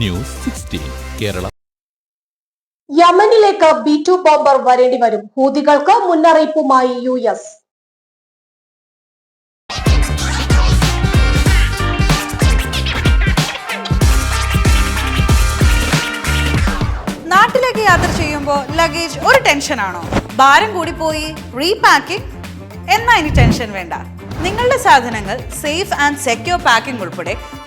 News sixteen Kerala. യമനിലേക്ക് B to bomber വരേണ്ടി വരും. ഹൂതികൾക്ക് മുന്നറിയിപ്പുമായി യു എസ്. നാട്ടിലേക്ക് യാത്ര ചെയ്യുമ്പോൾ ലഗേജ് ഒരു ടെൻഷനാണോ ഭാരം കൂടി കൂടിപ്പോയി റീപാക്കിംഗ് എന്നാ ഇനി ടെൻഷൻ വേണ്ട. നിങ്ങളുടെ സാധനങ്ങൾ സേഫ് ആൻഡ് സെക്യൂർ പാക്കിംഗ് ഉൾപ്പെടെ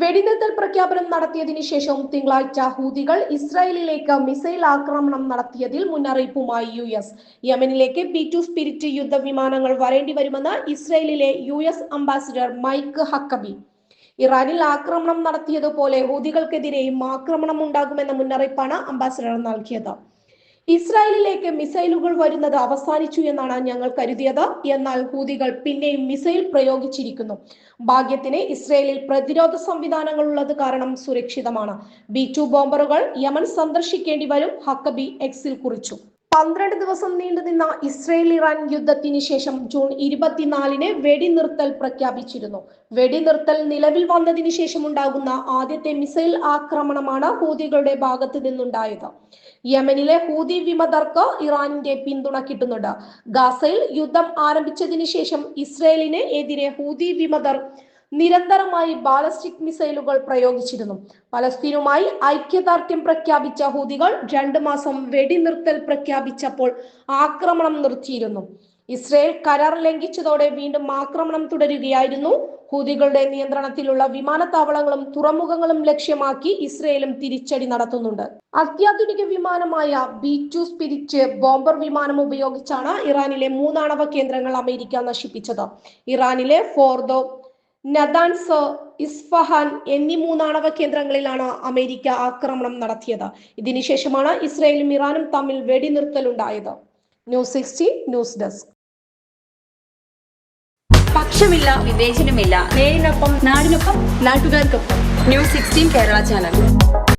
വെടിനിർത്തൽ പ്രഖ്യാപനം നടത്തിയതിനു ശേഷം തിങ്കളാഴ്ച ഹൂതികൾ ഇസ്രായേലിലേക്ക് മിസൈൽ ആക്രമണം നടത്തിയതിൽ മുന്നറിയിപ്പുമായി യു എസ്. യമനിലേക്ക് ബി ടു സ്പിരിറ്റ് യുദ്ധവിമാനങ്ങൾ വരേണ്ടി വരുമെന്ന് ഇസ്രായേലിലെ U S ambassador Mike Huckabee. ഇറാനിൽ ആക്രമണം നടത്തിയതുപോലെ ഹൂതികൾക്കെതിരെയും ആക്രമണം ഉണ്ടാകുമെന്ന മുന്നറിയിപ്പാണ് അംബാസിഡർ നൽകിയത്. ഇസ്രായേലിലേക്ക് മിസൈലുകൾ വരുന്നത് അവസാനിച്ചു എന്നാണ് ഞങ്ങൾ കരുതിയത്. എന്നാൽ ഹൂതികൾ പിന്നെയും മിസൈൽ പ്രയോഗിച്ചിരിക്കുന്നു. ഭാഗ്യത്തിന് ഇസ്രയേലിൽ പ്രതിരോധ സംവിധാനങ്ങൾ ഉള്ളത് കാരണം സുരക്ഷിതമാണ്. ബി ടു ബോംബറുകൾ യമൻ സന്ദർശിക്കേണ്ടി വരും. ഹക്കബി എക്സിൽ കുറിച്ചു. പന്ത്രണ്ട് ദിവസം നീണ്ടുനിന്ന ഇസ്രയേൽ ഇറാൻ യുദ്ധത്തിന് ശേഷം ജൂൺ ഇരുപത്തിനാലിന് വെടിനിർത്തൽ പ്രഖ്യാപിച്ചിരുന്നു. വെടിനിർത്തൽ നിലവിൽ വന്നതിന് ശേഷം ഉണ്ടാകുന്ന ആദ്യത്തെ മിസൈൽ ആക്രമണമാണ് ഹൂതികളുടെ ഭാഗത്ത് നിന്നുണ്ടായത്. യമനിലെ ഹൂതി വിമതർക്ക് ഇറാനിന്റെ പിന്തുണ കിട്ടുന്നുണ്ട്. ഗാസയിൽ യുദ്ധം ആരംഭിച്ചതിന് ശേഷം ഇസ്രയേലിന് എതിരെ ഹൂതി വിമതർ നിരന്തരമായി ബാലസ്റ്റിക് മിസൈലുകൾ പ്രയോഗിച്ചിരുന്നു. പലസ്തീനുമായി ഐക്യദാർഢ്യം പ്രഖ്യാപിച്ച ഹൂതികൾ രണ്ട് മാസം വെടിനിർത്തൽ പ്രഖ്യാപിച്ചപ്പോൾ ആക്രമണം നിർത്തിയിരുന്നു. ഇസ്രയേൽ കരാർ ലംഘിച്ചതോടെ വീണ്ടും ആക്രമണം തുടരുകയായിരുന്നു. ഹൂതികളുടെ നിയന്ത്രണത്തിലുള്ള വിമാനത്താവളങ്ങളും തുറമുഖങ്ങളും ലക്ഷ്യമാക്കി ഇസ്രയേലും തിരിച്ചടി നടത്തുന്നുണ്ട്. അത്യാധുനിക വിമാനമായ ബി ടു സ്പിരിറ്റ് ബോംബർ വിമാനം ഉപയോഗിച്ചാണ് ഇറാനിലെ മൂന്നാണവ കേന്ദ്രങ്ങൾ അമേരിക്ക നശിപ്പിച്ചത്. ഇറാനിലെ ഫോർദോ നദാൻസ് ഇസ്ഫഹാൻ എന്നീ മൂന്നാണവ കേന്ദ്രങ്ങളിലാണ് അമേരിക്ക ആക്രമണം നടത്തിയത്. ഇതിനുശേഷമാണ് ഇസ്രായേലും ഇറാനും തമ്മിൽ വെടിനിർത്തൽ വെടിനിർത്തലുണ്ടായത് ന്യൂസ് സിക്സ്റ്റി ന്യൂസ് ഡെസ്ക്. പക്ഷമില്ല വിവേചനമില്ല. നേരിനൊപ്പം നാടിനൊപ്പം നാട്ടുകാർക്കൊപ്പം. News sixteen Kerala channel.